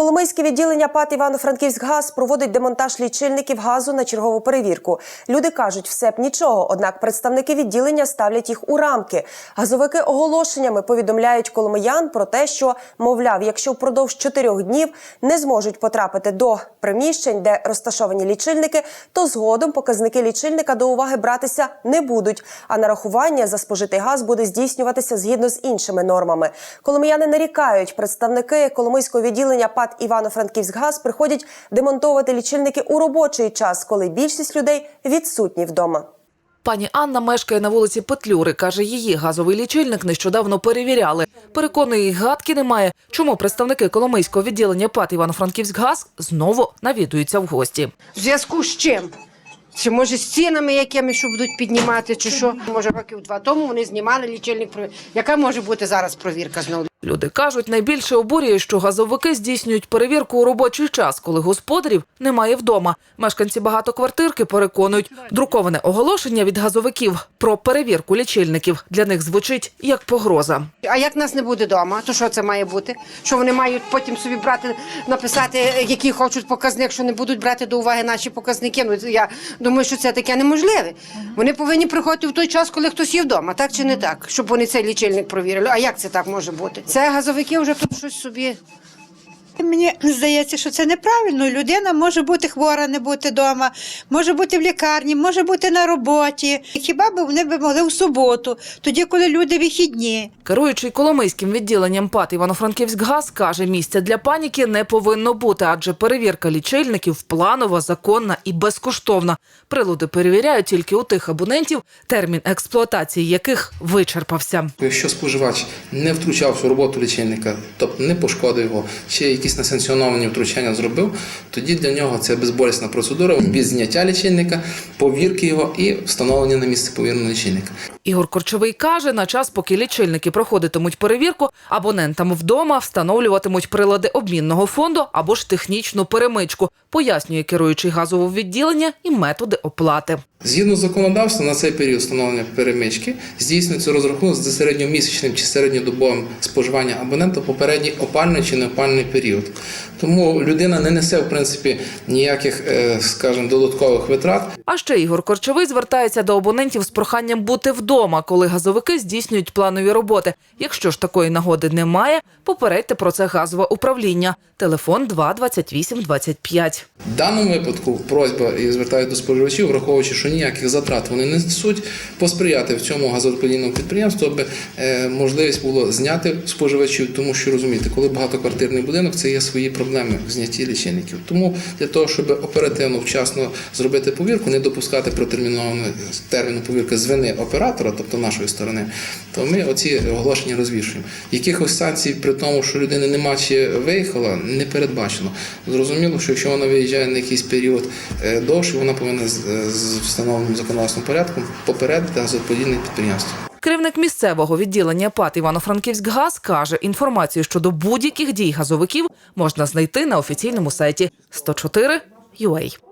Коломийське відділення ПАТ Івано-Франківськгаз проводить демонтаж лічильників газу на чергову перевірку. Люди кажуть, все б нічого. Однак представники відділення ставлять їх у рамки. Газовики оголошеннями повідомляють коломиян про те, що мовляв, якщо впродовж чотирьох днів не зможуть потрапити до приміщень, де розташовані лічильники, то згодом показники лічильника до уваги братися не будуть. А нарахування за спожитий газ буде здійснюватися згідно з іншими нормами. Коломияни нарікають, представники Коломийського відділення ПАТ Івано-Франківськгаз приходять демонтовувати лічильники у робочий час, коли більшість людей відсутні вдома. Пані Анна мешкає на вулиці Петлюри. Каже, її газовий лічильник нещодавно перевіряли. Переконує, гадки немає, чому представники Коломийського відділення ПАТ Івано-Франківськгаз знову навідуються в гості. В зв'язку з чим? Чи може з цінами, якими що будуть піднімати, чи що? Може, років два тому вони знімали лічильник. про- Яка може бути зараз провірка знову? Люди кажуть, найбільше обурює, що газовики здійснюють перевірку у робочий час, коли господарів немає вдома. Мешканці багатоквартирки переконують, друковане оголошення від газовиків про перевірку лічильників для них звучить як погроза. А як нас не буде вдома, то що це має бути? Що вони мають потім собі брати, написати, які хочуть показник, що не будуть брати до уваги наші показники. Ну я думаю, що це таке неможливе. Вони повинні приходити в той час, коли хтось є вдома, так чи не так, щоб вони цей лічильник провірили. А як це так може бути? Це газовики вже тут щось собі. Мені здається, що це неправильно. Людина може бути хвора, не бути вдома, може бути в лікарні, може бути на роботі. Хіба б вони б могли в суботу, тоді, коли люди вихідні. Керуючий Коломийським відділенням ПАТ Івано-Франківськгаз каже, місця для паніки не повинно бути, адже перевірка лічильників планова, законна і безкоштовна. Прилади перевіряють тільки у тих абонентів, термін експлуатації яких вичерпався. Якщо споживач не втручався у роботу лічильника, тобто не пошкодив його, чи якісь несанкціоновані втручання зробив, тоді для нього це безболісна процедура від зняття лічильника, повірки його і встановлення на місце повірного лічильника. Ігор Корчовий каже, на час, поки лічильники проходитимуть перевірку, абонентам вдома встановлюватимуть прилади обмінного фонду або ж технічну перемичку. Пояснює керуючий газового відділення і методи оплати. Згідно з законодавством, на цей період встановлення перемички здійснюється розрахунок за середньомісячним чи середньодобовим споживання абонента попередній опальний чи неопальний період. Тому людина не несе в принципі ніяких, е, скажімо, додаткових витрат. А ще Ігор Корчовий звертається до абонентів з проханням бути вдома, коли газовики здійснюють планові роботи. Якщо ж такої нагоди немає, попередьте про це газове управління. Телефон 2 28 25. В даному випадку просьба і звертаю до споживачів, враховуючи, що ніяких затрат вони не несуть, посприяти в цьому газорозподільному підприємству, аби е, можливість було зняти споживачів, тому що розумієте, коли багатоквартирний будинок, це є свої проблеми в знятті лічильників. Тому для того, щоб оперативно вчасно зробити повірку, не допускати протермінованого терміну повірки з вини оператора, тобто нашої сторони, то ми оці оголошення розвішуємо. Якихось санкцій при тому, що людини нема чи виїхала, не передбачено. Зрозуміло, що якщо вона виїжджає на якийсь період е, довше, вона повинна з, з встановленим законодавством порядком попередити газоподільне підприємство. Керівник місцевого відділення ПАТ Івано-Франківськгаз каже, інформацію щодо будь-яких дій газовиків можна знайти на офіційному сайті 104.ua.